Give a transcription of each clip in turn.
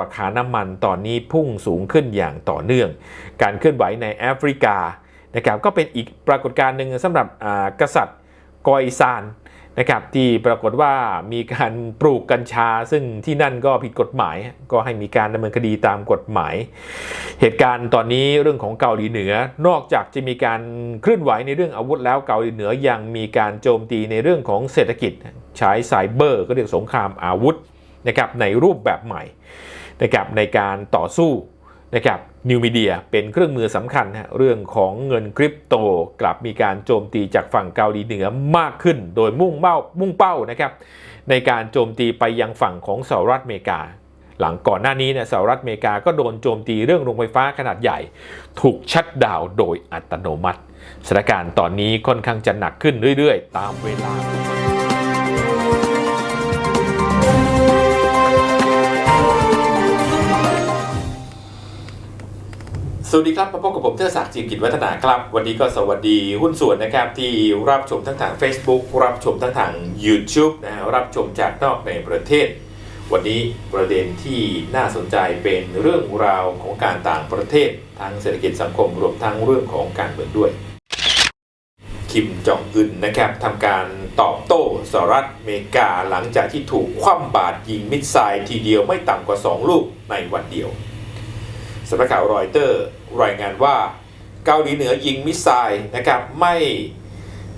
ราคาน้ำมันตอนนี้พุ่งสูงขึ้นอย่างต่อเนื่อง การเคลื่อนไหวในแอฟริกานะครับก็เป็นอีกปรากฏการณ์หนึ่งสำหรับอากษัตริย์กอยซานนะครับที่ปรากฏว่ามีการปลูกกัญชา ซึ่งที่นั่นก็ผิดกฎหมาย ก็ให้มีการดำเนินคดีตามกฎหมาย เหตุการณ์ตอนนี้เรื่องของเกาหลีเหนือ นอกจากจะมีการเคลื่อนไหวในเรื่องอาวุธแล้วเกาหลีเหนือยังมีการโจมตีในเรื่องของเศรษฐกิจใช้ไซเบอร์ ก็เรียกสงครามอาวุธนะครับในรูปแบบใหม่ นะครับในการต่อสู้นะครับนิวมีเดียเป็นเครื่องมือสำคัญฮะเรื่องของเงินคริปโตกลับมีการโจมตีจากฝั่งเกาหลีเหนือมากขึ้น โดยมุ่งเป้ามุ่งเป้านะครับในการโจมตีไปยังฝั่งของสหรัฐอเมริกา หลังก่อนหน้านี้เนี่ยสหรัฐอเมริกาก็โดนโจมตีเรื่องโรงไฟฟ้าขนาดใหญ่ ถูกชัดดาวโดยอัตโนมัติสถานการณ์ตอนนี้ค่อนข้างจะหนักขึ้นเรื่อย ๆ ตามเวลา สวัสดีครับมาพบกับผมเทอศักดิ์จิมกิจวัฒนาครับ วันนี้ก็สวัสดีหุ้นส่วนนะครับที่รับชมทั้งทาง Facebook รับชมทั้งทาง YouTube นะฮะรับชมจากนอกในประเทศ วันนี้ประเด็นที่น่าสนใจเป็นเรื่องราวของการต่างประเทศทางเศรษฐกิจสังคมรวมทั้งเรื่องของการเมืองด้วย คิมจองอึนนะครับทำการตอบโต้สหรัฐอเมริกาหลังจากที่ถูกคว่ำบาตรยิงมิสไซล์ทีเดียวไม่ต่ำกว่า 2 ลูกในวันเดียวสำนักข่าวรอยเตอร์ รายงานว่าเกาหลีเหนือยิงมิสไซล์นะครับไม่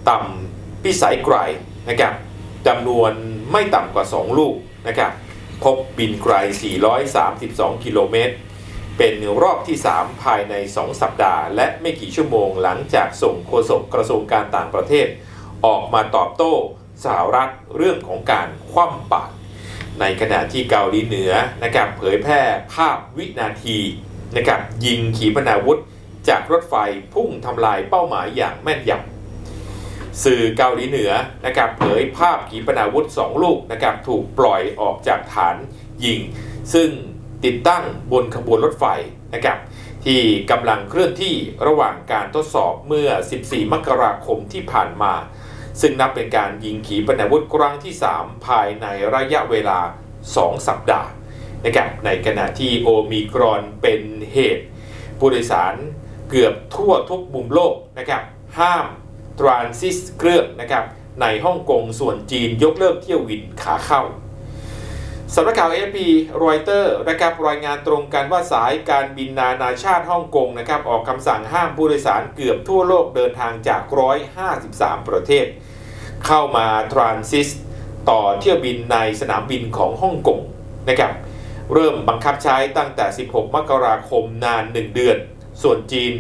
ต่ำพิสัยไกลนะครับจำนวนไม่ต่ำกว่า 2 ลูกนะครับพบบินไกล 432 กิโลเมตร เป็นรอบที่ 3 ภายใน 2 สัปดาห์ และไม่กี่ชั่วโมงหลังจากส่งโฆษกกระทรวงการต่างประเทศ ออกมาตอบโต้สหรัฐเรื่องของการคว่ำบาตรในขณะที่เกาหลีเหนือนะครับเผยแพร่ภาพวินาที นะครับยิงขีปนาวุธ จากรถไฟพุ่งทำลายเป้าหมายอย่างแม่นยำสื่อเกาหลีเหนือนะครับเผยภาพขีปนาวุธ 2 ลูกนะครับถูกปล่อยออกจากฐานยิง ซึ่งติดตั้งบนขบวนรถไฟนะครับที่กำลังเคลื่อนที่ระหว่างการทดสอบเมื่อ 14 มกราคมที่ผ่านมา ซึ่งนับเป็นการยิงขีปนาวุธครั้งที่ 3 ภายในระยะเวลา 2 สัปดาห์ นะครับในขณะที่โอมิครอนเป็นเหตุผู้โดยสารเกือบทั่วทุกมุมโลกนะครับห้ามทรานซิสเครื่องนะครับในฮ่องกงส่วนจีนยกเลิกเที่ยววินขาเข้าสำนักข่าว AFP รอยเตอร์นะครับรายงานตรงกันว่าสายการบินนานาชาติฮ่องกงนะครับออกคำสั่งห้ามผู้โดยสารเกือบทั่วโลกเดินทางจาก 153 ประเทศ เข้ามาทรานซิสต่อเที่ยวบินในสนามบินของฮ่องกงนะครับ เริ่มบังคับใช้ตั้งแต่ 16 มกราคมนาน 1 เดือน ส่วนจีน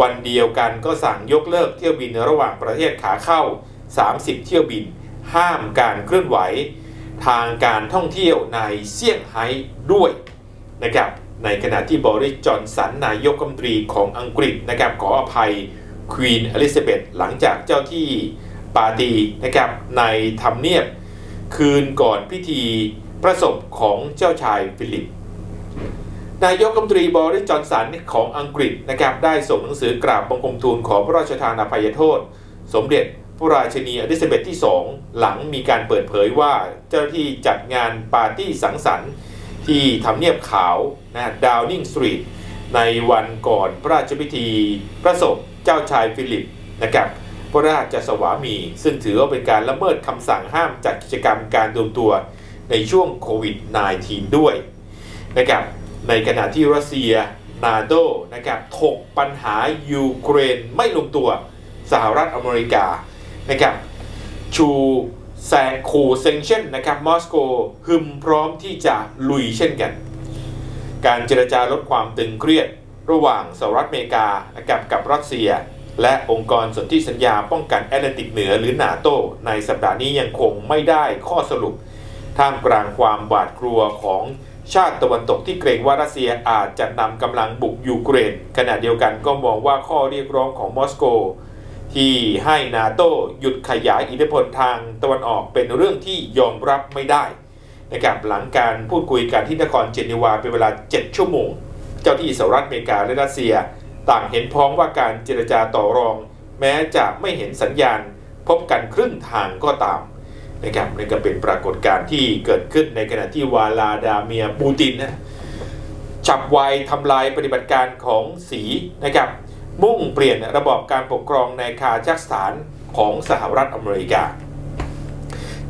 วันเดียวกันก็สั่งยกเลิกเที่ยวบินระหว่างประเทศขาเข้า 30 เที่ยวบิน ห้ามการเคลื่อนไหว ทางการท่องเที่ยวในเซี่ยงไฮ้ด้วยนะครับ ในขณะที่บริสจอนสันนายกรัฐมนตรีของอังกฤษนะครับขออภัยควีนอลิซาเบธหลังจากเจ้าที่ปาตีนะครับในทำเนียบ คืนก่อนพิธี ประสบของเจ้าชายฟิลิป นายกรัฐมนตรีบริจอนสันของอังกฤษนะครับได้ส่งหนังสือกราบบังคมทูลขอพระราชทานอภัยโทษ สมเด็จพระราชินีอลิซาเบธที่ 2 หลังมีการเปิดเผยว่าเจ้าหน้าที่จัดงานปาร์ตี้สังสรรค์ ที่ทำเนียบขาวนะดาวนิงสตรีทในวันก่อนพระราชพิธีประสบเจ้าชายฟิลิปนะครับพระราชสวามี ซึ่งถือว่าเป็นการละเมิดคำสั่งห้ามจัดกิจกรรมการรวมตัว ในช่วงโควิด -19 ด้วยนะครับในขณะที่รัสเซียนาโดนะครับถกปัญหายูเครนไม่ลงตัวสหรัฐอเมริกานะครับชูแซงคูเซงเช่นนะครับมอสโกฮึมพร้อมที่จะลุยเช่นกัน การเจรจาลดความตึงเครียดระหว่างสหรัฐอเมริกานะครับกับรัสเซีย และองค์กรสนธิสัญญาป้องกันแอตแลนติกเหนือหรือนาโตในสัปดาห์นี้ยังคงไม่ได้ข้อสรุป ท่ามกลางความหวาดกลัวของชาติตะวันตกที่เกรงว่ารัสเซียอาจจะนำกำลังบุกยูเครนขณะเดียวกันก็มองว่าข้อเรียกร้องของมอสโก ที่ให้นาโตหยุดขยายอิทธิพลทางตะวันออกเป็นเรื่องที่ยอมรับไม่ได้นะครับหลังการพูดคุยกันที่นครเจนีวาเป็นเวลา 7 ชั่วโมง เจ้าที่สหรัฐอเมริกาและรัสเซีย ต่างเห็นพ้องว่าการเจรจาต่อรอง แม้จะไม่เห็นสัญญาณ พบกันครึ่งทางก็ตาม นะครับนี่ก็เป็นปรากฏการณ์ที่เกิดขึ้นในขณะที่วาลาดาเมียปูตินนะฉับไวทำลายปฏิบัติการของสีนะครับมุ่งเปลี่ยนระบอบการปกครองในคาซัคสถานของสหรัฐอเมริกา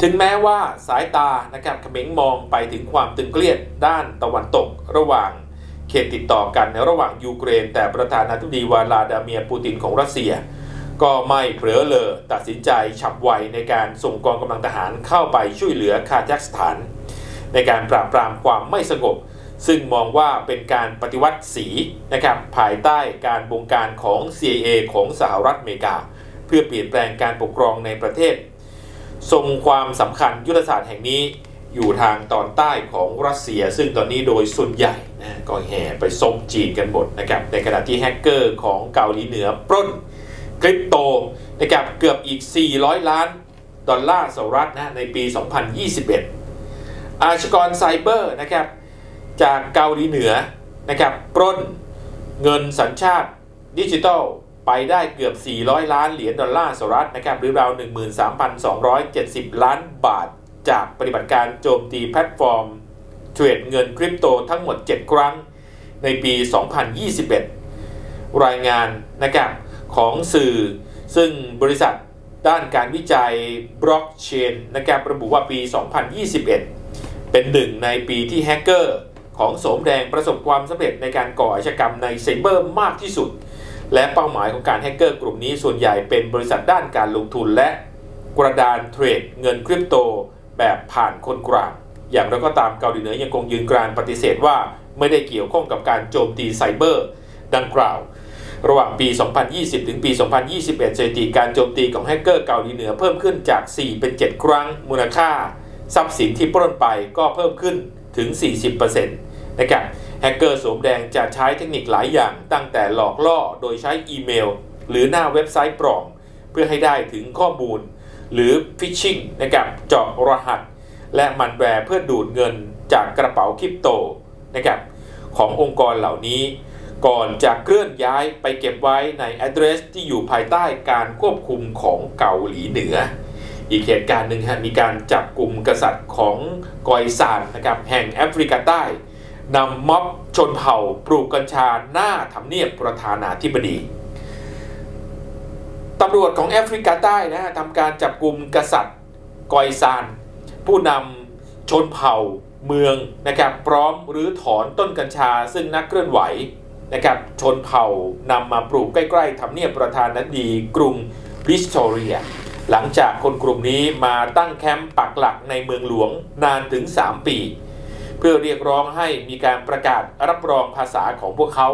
ถึงแม้ว่าสายตานะครับเขม็งมองไปถึงความตึงเครียดด้านตะวันตกระหว่างเขตติดต่อกันในระหว่างยูเครน แต่ประธานาธิบดีวลาดาเมียร์ปูตินของรัสเซีย ก็ไม่เผลอเลอตัดสินใจฉับไวในการส่งกองกำลังทหารเข้าไปช่วยเหลือคาซัคสถาน ในการปราบปรามความไม่สงบ ซึ่งมองว่าเป็นการปฏิวัติสีนะครับภายใต้การบงการของ CIA ของสหรัฐอเมริกา เพื่อเปลี่ยนแปลงการปกครองในประเทศ ทรงความสำคัญยุทธศาสตร์แห่งนี้อยู่ทางตอนใต้ของรัสเซีย ซึ่งตอนนี้โดยส่วนใหญ่นะก็แห่ไปซบจีนกันหมดนะครับในขณะที่แฮกเกอร์ของเกาหลีเหนือปล้น คริปโตนะครับเกือบอีก 400 ล้านดอลลาร์สหรัฐนะในปี 2021 อาชกรไซเบอร์นะครับจากเกาหลีเหนือนะครับปล้นเงินสัญชาติดิจิทัลไปได้เกือบ 400 ล้านเหรียญดอลลาร์สหรัฐนะครับหรือราว 13,270 ล้านบาท จากปฏิบัติการโจมตีแพลตฟอร์ม เทรดเงินคริปโตทั้งหมด 7 ครั้งในปี 2021 รายงานนะครับ ของสื่อ ซึ่งบริษัทด้านการวิจัยบล็อกเชนนะครับระบุว่าปี 2021 เป็นหนึ่งในปีที่แฮกเกอร์ของโสมแดงประสบความสำเร็จในการก่ออาชญากรรมในไซเบอร์มากที่สุด และเป้าหมายของการแฮกเกอร์กลุ่มนี้ส่วนใหญ่เป็นบริษัทด้านการลงทุนและกระดานเทรดเงินคริปโตแบบผ่านคนกลางอย่างไรก็ตามเกาหลีเหนือยังคงยืนกรานปฏิเสธว่าไม่ได้เกี่ยวข้องกับการโจมตีไซเบอร์ ดังกล่าว ระหว่างปี 2020 ถึงปี 2021 สถิติการโจมตีของแฮกเกอร์เกาหลีเหนือเพิ่มขึ้นจาก 4 เป็น 7 ครั้ง มูลค่า ทรัพย์สินที่ปล้นไปก็เพิ่มขึ้นถึง 40%นะครับแฮกเกอร์สวมแดงจะใช้เทคนิคหลายอย่างตั้งแต่หลอกล่อโดยใช้อีเมล หรือหน้าเว็บไซต์ปลอมเพื่อให้ได้ถึงข้อมูล หรือฟิชชิงนะครับเจาะรหัส และมันแวร์เพื่อดูดเงินจากกระเป๋าคริปโตนะครับขององค์กรเหล่านี้ ก่อนจะเคลื่อนย้ายไปเก็บไว้ใน address ที่อยู่ภายใต้การควบคุมของเกาหลีเหนือ อีกเหตุการณ์หนึ่งฮะมีการจับกลุ่มกษัตริย์ของกอยซานนะครับแห่งแอฟริกาใต้นำม็อบชนเผ่าปลูกกัญชาหน้าทำเนียบประธานาธิบดีตำรวจของแอฟริกาใต้นะฮะทำการจับกลุ่มกษัตริย์กอยซาน ผู้นำชนเผ่าเมืองนะครับพร้อมหรือถอนต้นกัญชาซึ่งนักเคลื่อนไหว นะครับชนเผ่านำมาปลูกใกล้ๆทำเนียบประธานาธิบดีกรุงบริสโตเรีย หลังจากคนกลุ่มนี้มาตั้งแคมป์ปักหลักในเมืองหลวงนานถึง 3 ปี เพื่อเรียกร้องให้มีการประกาศรับรองภาษาของพวกเขา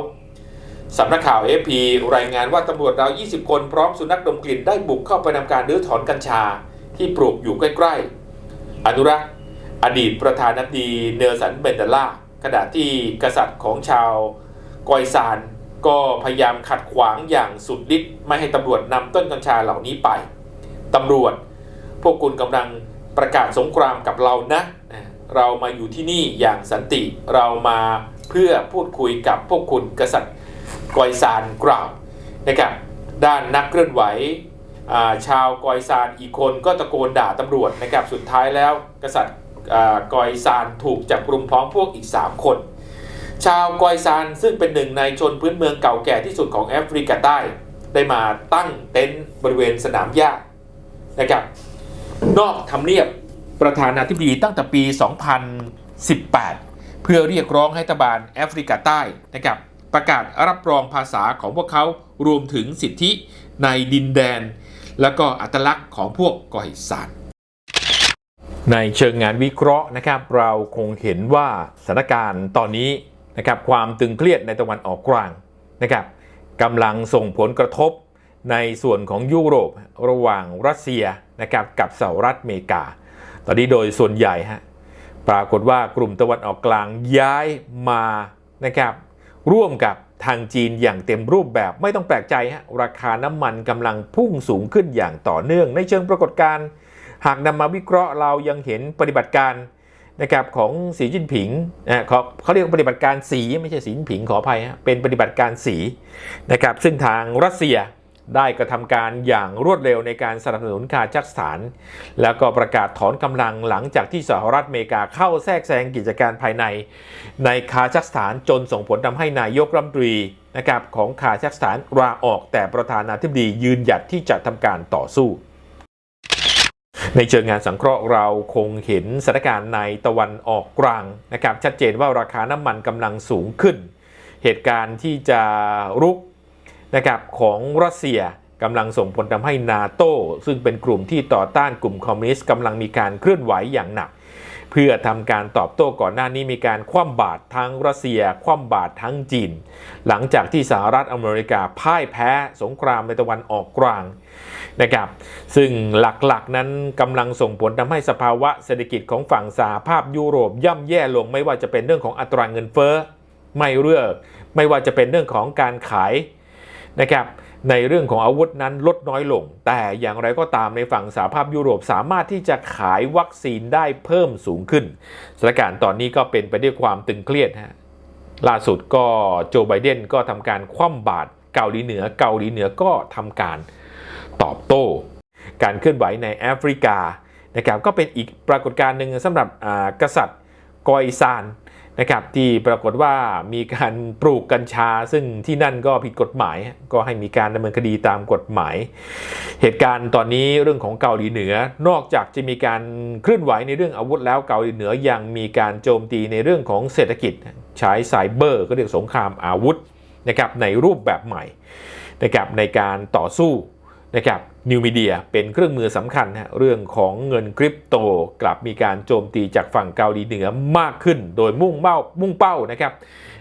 สำนักข่าว AFP รายงานว่าตำรวจราว 20 คนพร้อมสุนัขดมกลิ่นได้บุกเข้าไปทำการรื้อถอนกัญชาที่ปลูกอยู่ใกล้ๆ อนุรักษ์ อดีตประธานาธิบดีเนลสันเบนเดล่าขณะที่กษัตริย์ของชาว กอยซานก็พยายามขัดขวางอย่างสุดฤทธิ์ไม่ให้ตำรวจนำต้นกัญชาเหล่านี้ไปตำรวจ พวกคุณกำลังประกาศสงครามกับเรานะเรามาอยู่ที่นี่อย่างสันติเรามาเพื่อพูดคุยกับพวกคุณกษัตริย์กอยซานกล่าวนะครับด้านนักเคลื่อนไหวชาวกอยซานอีกคนก็ตะโกนด่าตำรวจนะครับสุดท้ายแล้วกษัตริย์กอยซานถูกจับกลุ่มพร้อมพวกอีก 3 คน ชาวกอยซานซึ่งเป็นหนึ่งในชนพื้นเมืองเก่าแก่ที่สุดของแอฟริกาใต้ ได้มาตั้งเต็นท์บริเวณสนามหญ้านะครับ นอกทำเนียบประธานาธิบดีตั้งแต่ปี 2018 เพื่อเรียกร้องให้รัฐบาลแอฟริกาใต้นะครับประกาศรับรองภาษาของพวกเขารวมถึงสิทธิในดินแดน และก็อัตลักษณ์ของพวกกอยซานในเชิงงานวิเคราะห์นะครับ เราคงเห็นว่าสถานการณ์ตอนนี้ นะครับความตึงเครียดในตะวันออกกลางนะครับกำลังส่งผลกระทบในส่วนของยุโรประหว่างรัสเซียนะครับกับสหรัฐอเมริกา ตอนนี้โดยส่วนใหญ่ฮะปรากฏว่ากลุ่มตะวันออกกลางย้ายมานะครับร่วมกับทางจีนอย่างเต็มรูปแบบไม่ต้องแปลกใจฮะราคาน้ำมันกำลังพุ่งสูงขึ้นอย่างต่อเนื่อง ในเชิงปรากฏการณ์หากนำมาวิเคราะห์เรายังเห็นปฏิบัติการ นะครับของสีจิ้นผิงนะเขาเขาเรียกว่าปฏิบัติการสีไม่ใช่สีจิ้นผิงขออภัยฮะเป็นปฏิบัติการสีนะครับซึ่งทางรัสเซียได้กระทำการอย่างรวดเร็วในการสนับสนุนคาซัคสถาน แล้วก็ประกาศถอนกำลังหลังจากที่สหรัฐอเมริกาเข้าแทรกแซงกิจการภายใน ในคาซัคสถานจนส่งผลทำให้นายกรัฐมนตรีนะครับของคาซัคสถานลาออกแต่ประธานาธิบดียืนหยัดที่จะทำการต่อสู้ ในเชิงงานสังเคราะห์เราคงเห็นสถานการณ์ในตะวันออกกลางนะครับชัดเจนว่าราคาน้ำมันกำลังสูงขึ้น เหตุการณ์ที่จะรุกนะครับของรัสเซียกำลังส่งผลทำให้นาโตซึ่งเป็นกลุ่มที่ต่อต้านกลุ่มคอมมิวนิสต์กำลังมีการเคลื่อนไหวอย่างหนัก เพื่อทำการตอบโต้ก่อนหน้านี้มีการคว่ำบาตรทั้งรัสเซีย คว่ำบาตรทั้งจีน หลังจากที่สหรัฐอเมริกาพ่ายแพ้สงครามในตะวันออกกลางนะครับซึ่งหลักๆนั้นกำลังส่งผลทำให้สภาวะเศรษฐกิจของฝั่งสหภาพยุโรปย่ำแย่ลงไม่ว่าจะเป็นเรื่องของอัตราเงินเฟ้อไม่เรื่องไม่ว่าจะเป็นเรื่องของการขายนะครับ ในเรื่องของอาวุธนั้นลดน้อยลง แต่อย่างไรก็ตามในฝั่งสหภาพยุโรปสามารถที่จะขายวัคซีนได้เพิ่มสูงขึ้นสถานการณ์ตอนนี้ก็เป็นไปด้วยความตึงเครียดฮะล่าสุดก็โจไบเดนก็ทำการคว่ำบาตรเกาหลีเหนือเกาหลีเหนือก็ทำการตอบโต้ การเคลื่อนไหวในแอฟริกานะครับก็เป็นอีกปรากฏการณ์หนึ่งสำหรับอ่ากษัตริย์กอยซาน นะครับที่ปรากฏว่ามีการปลูกกัญชา ซึ่งที่นั่นก็ผิดกฎหมาย ก็ให้มีการดำเนินคดีตามกฎหมาย เหตุการณ์ตอนนี้เรื่องของเกาหลีเหนือ นอกจากจะมีการเคลื่อนไหวในเรื่องอาวุธแล้วเกาหลีเหนือยังมีการโจมตีในเรื่องของเศรษฐกิจใช้ไซเบอร์ ก็เรียกสงครามอาวุธนะครับในรูปแบบใหม่นะครับในการต่อสู้ นะครับนิวมีเดียเป็นเครื่องมือสำคัญฮะเรื่องของเงินคริปโตกลับมีการโจมตีจากฝั่งเกาหลีเหนือมากขึ้น โดยมุ่งเป้ามุ่งเป้านะครับ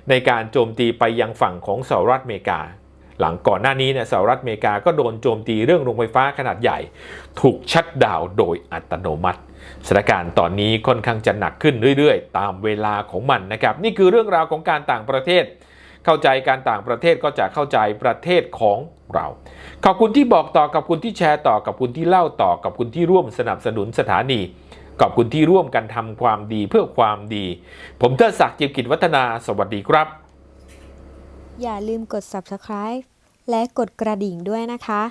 ในการโจมตีไปยังฝั่งของสหรัฐอเมริกา หลังก่อนหน้านี้เนี่ยสหรัฐอเมริกาก็โดนโจมตีเรื่องโรงไฟฟ้าขนาดใหญ่ ถูกชัดดาวน์โดยอัตโนมัติสถานการณ์ตอนนี้ค่อนข้างจะหนักขึ้นเรื่อยๆ ตามเวลาของมันนะครับนี่คือเรื่องราวของการต่างประเทศ เข้าใจการต่างประเทศก็จะเข้าใจประเทศของเรา ขอบคุณที่บอกต่อกับคุณที่แชร์ต่อกับคุณที่เล่าต่อกับคุณที่ร่วมสนับสนุนสถานีขอบคุณที่ร่วมกันทำความดีเพื่อความดี ผมเทิดศักดิ์จิมกิจวัฒนา สวัสดีครับ อย่าลืมกด subscribe และกดกระดิ่งด้วยนะคะ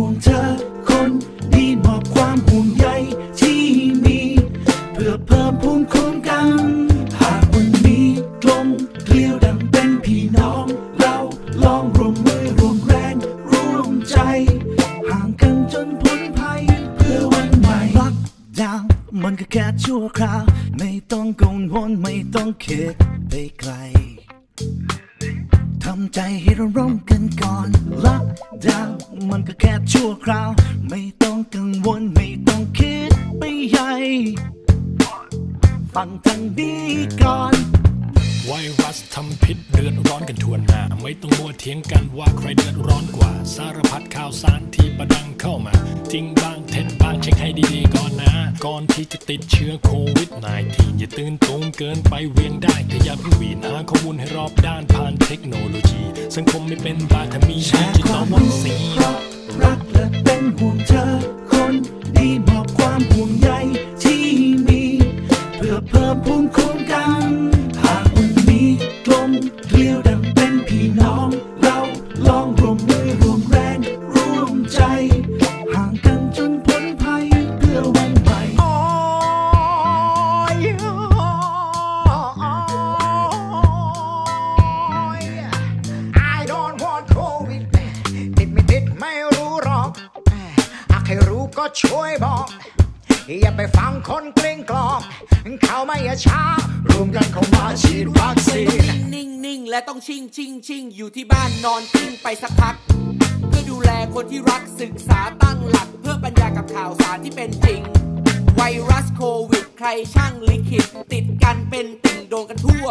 ห่วงเธ ฟังทางนี้ก่อน ไวรัสทำพิษเดือดร้อนกันทั่วหน้า ไม่ต้องมัวเถียงกันว่าใครเดือดร้อนกว่า สารพัดข่าวสารที่ประดังเข้ามา จริงบ้างเท็จบ้างเช็คให้ดีๆก่อนนะ ก่อนที่จะติดเชื้อโควิด -19 อย่าตื่นตูมเกินไปเวียนได้แต่อย่าเพิ่งหวีนหาข้อมูลให้รอบด้านผ่านเทคโนโลยี สังคมไม่เป็นบาถ้ามีแชดิร์จิคตอวาลมวัครู้ซีนเพราะรักและเป็นห่วงเธอ คนดีมอบความห่วงใยที่มี เพื่อเพิ่มภูมิคุ้มกัน และต้องชิ่งชิ่งชิ่งอยู่ที่บ้านนอนทิ้งไปสักพัก เพื่อดูแลคนที่รักศึกษาตั้งหลัก เพื่อปัญญากับข่าวสารที่เป็นจริง ไวรัสโควิด ใครช่างลิขิต ติดกันเป็นติ่งโดนกันทั่ว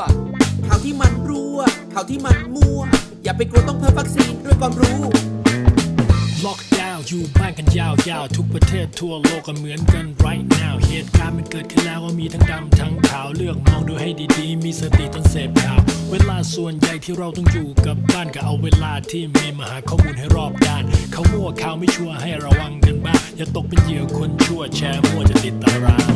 ข่าวที่มันรั่วข่าวที่มันมั่ว อย่าไปกลัวต้องเพิ่มวัคซีนด้วยความรู้ ล็อกดาวน์อยู่บ้านกันยาวๆ ทุกประเทศทั่วโลกก็เหมือนกัน right now เหตุการณ์มันเกิดขึ้นแล้วก็มีทั้งดำทั้งขาวเลือกมองดูให้ดีๆ มีสติต้นเสพข่าว เวลาส่วนใหญ่ที่เราต้องอยู่กับบ้านก็เอาเวลาที่มีมาหาข้อมูลให้รอบด้าน เขามั่วข่าวไม่ชัวร์ให้ระวังกันบ้างอย่าตกเป็นเหยื่อคนชั่วแชร์มั่วจะติดตาราง